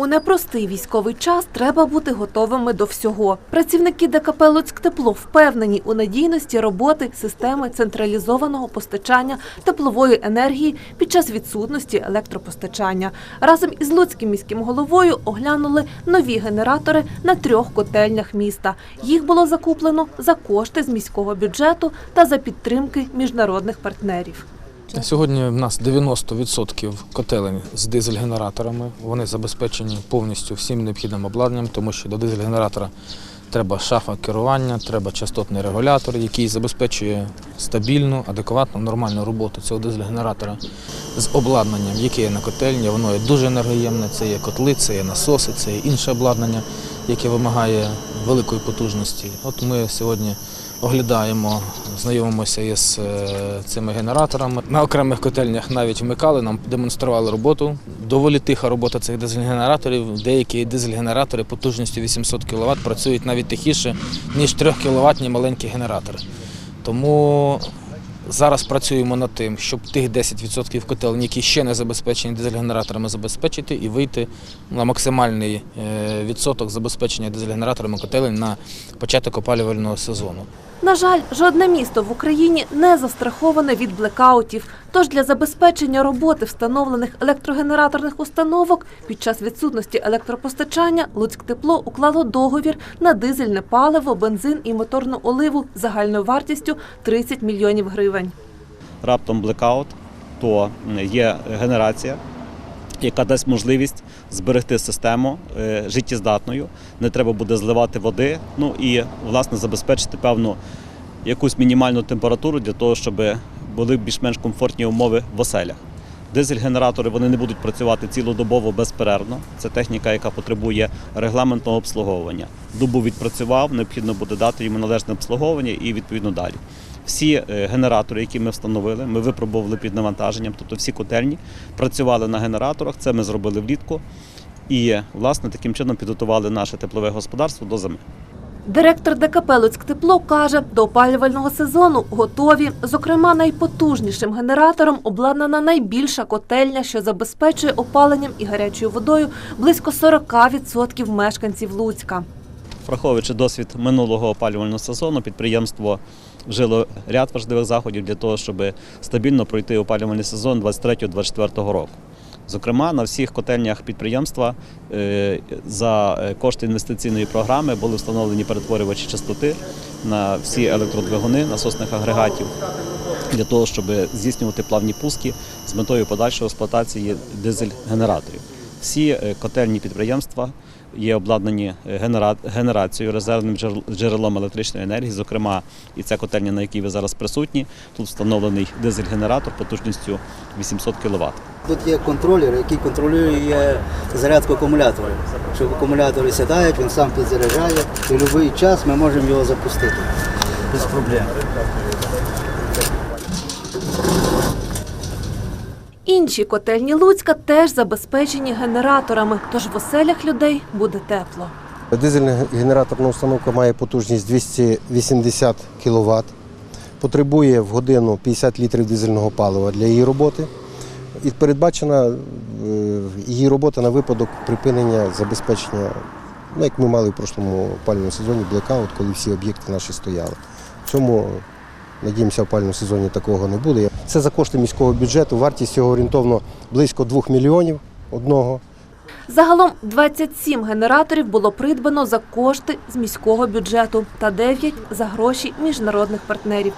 У непростий військовий час треба бути готовими до всього. Працівники ДКП «Луцьктепло» впевнені у надійності роботи системи централізованого постачання теплової енергії під час відсутності електропостачання. Разом із Луцьким міським головою оглянули нові генератори на трьох котельнях міста. Їх було закуплено за кошти з міського бюджету та за підтримки міжнародних партнерів. Сьогодні в нас 90% котелень з дизель-генераторами. Вони забезпечені повністю всім необхідним обладнанням, тому що до дизель-генератора треба шафа керування, треба частотний регулятор, який забезпечує стабільну, адекватну, нормальну роботу цього дизель-генератора з обладнанням, яке є на котельні. Воно є дуже енергоємне. Це є котли, це є насоси, це є інше обладнання, яке вимагає великої потужності. От ми сьогодні оглядаємо, знайомимося із е, цими генераторами. На окремих котельнях навіть вмикали, нам демонстрували роботу. Доволі тиха робота цих дизель-генераторів. Деякі дизель-генератори потужністю 800 кВт працюють навіть тихіше, ніж 3 кВт маленькі генератори. Тому зараз працюємо над тим, щоб тих 10% котелень, які ще не забезпечені дизель-генераторами, забезпечити і вийти на максимальний е, відсоток забезпечення дизель-генераторами котелень на початок опалювального сезону. На жаль, жодне місто в Україні не застраховане від блекаутів. Тож для забезпечення роботи встановлених електрогенераторних установок під час відсутності електропостачання Луцьктепло уклало договір на дизельне паливо, бензин і моторну оливу загальною вартістю 30 мільйонів гривень. Раптом блекаут, то є генерація, яка дасть можливість зберегти систему е, життєздатною. Не треба буде зливати води, ну і власне забезпечити певну якусь мінімальну температуру для того, щоб були більш-менш комфортні умови в оселях. Дизель-генератори вони не будуть працювати цілодобово безперервно. Це техніка, яка потребує регламентного обслуговування. Дубу відпрацював, необхідно буде дати йому належне обслуговування і відповідно далі. Всі е, генератори, які ми встановили, ми випробували під навантаженням, тобто всі котельні працювали на генераторах. Це ми зробили влітку. І власне таким чином підготували наше теплове господарство до зими. Директор ДКП «Луцьктепло» каже, до опалювального сезону готові. Зокрема, найпотужнішим генератором обладнана найбільша котельня, що забезпечує опаленням і гарячою водою близько 40% мешканців Луцька. Враховуючи досвід минулого опалювального сезону, підприємство вжило ряд важливих заходів для того, щоб стабільно пройти опалювальний сезон 23-24 року. Зокрема, на всіх котельнях підприємства е, за е, кошти інвестиційної програми були встановлені перетворювачі частоти на всі електродвигуни насосних агрегатів для того, щоб здійснювати плавні пуски з метою подальшої експлуатації дизель-генераторів. Всі е, котельні підприємства є обладнані е, генерацією, резервним джерелом електричної енергії. Зокрема, і ця котельня, на якій ви зараз присутні, тут встановлений дизель-генератор потужністю 800 кВт. Тут є контролер, який контролює зарядку акумуляторів. Щоб акумулятори сідають, він сам підзаряджає, і будь-який час ми можемо його запустити без проблем. Інші котельні Луцька теж забезпечені генераторами, тож в оселях людей буде тепло. Дизельна генераторна установка має потужність 280 кВт, потребує в годину 50 літрів дизельного палива для її роботи. І передбачена е, її робота на випадок припинення забезпечення, ну, як ми мали в прошлому опалювальному сезоні, блекаут, коли всі об'єкти наші стояли. В цьому, надіємося, в опалювальному сезоні такого не буде. Це за кошти міського бюджету, вартість цього орієнтовно близько 2 мільйонів одного. Загалом 27 генераторів було придбано за кошти з міського бюджету та 9 – за гроші міжнародних партнерів.